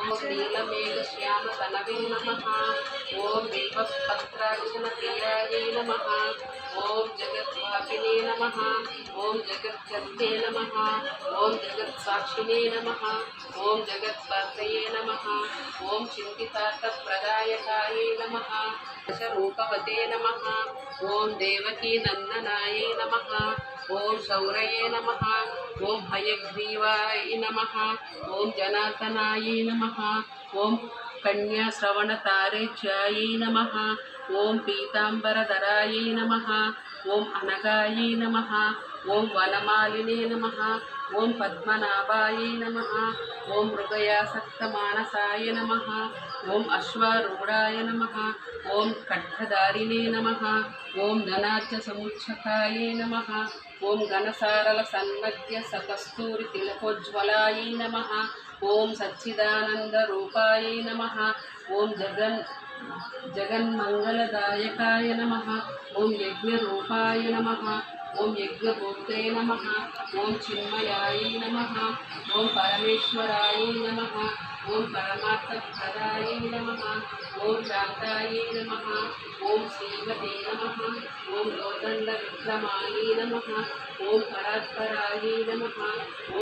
ॐ नीलमेघश्यामपलवे नमः ॐ बिल्वपत्राक्षणप्रियायै नमः ॐ जगद्वापिने नमः ॐ जगद्गर्भे नमः ॐ जगत्साक्षिणे नमः ॐ जगत्पार्थये नमः ॐ चिन्तितार्थप्रदायकायै नमः दशरूपवते नमः ॐ देवकीनन्दनायै नम ओं सौरये नम ओं हयग्रीवाय नम ओं जनार्दनाय नम ओं कन्याश्रवणताय नम ఓం పీతాంబరధరాయే నమ ఓం అనగాయే నమ ఓం వనమాలినే నమ ఓం పద్మనాభాయే నమ ఓం మృగయాసక్తమానసాయ నమ ఓం అశ్వారూఢాయ నమ ఓం ఖడ్గదారిణే నమ ఓం ధనార్చ సముచ్చకాయ నమ ఓం ఘనసారల సన్మధ్య సకస్తూరి తిలకోజ్వలాయ నమ ఓం సచ్చిదానంద రూపాయ నమ ఓం జగన్ జగన్మంగళదాయకాయ నమ ఓం యజ్ఞరూపాయ నమ ఓం యజ్ఞభోక్తే నమ ఓం చిన్మయాయ నమ ఓం పరమేశ్వరాయ నమ ఓం పరమార్థప్రదాయ నమ ఓం శాంతాయ నమ ఓం శ్రీమతే నమ ఓం గౌదండ విక్రమాయ నమ ఓం పరాత్పరాయ నమ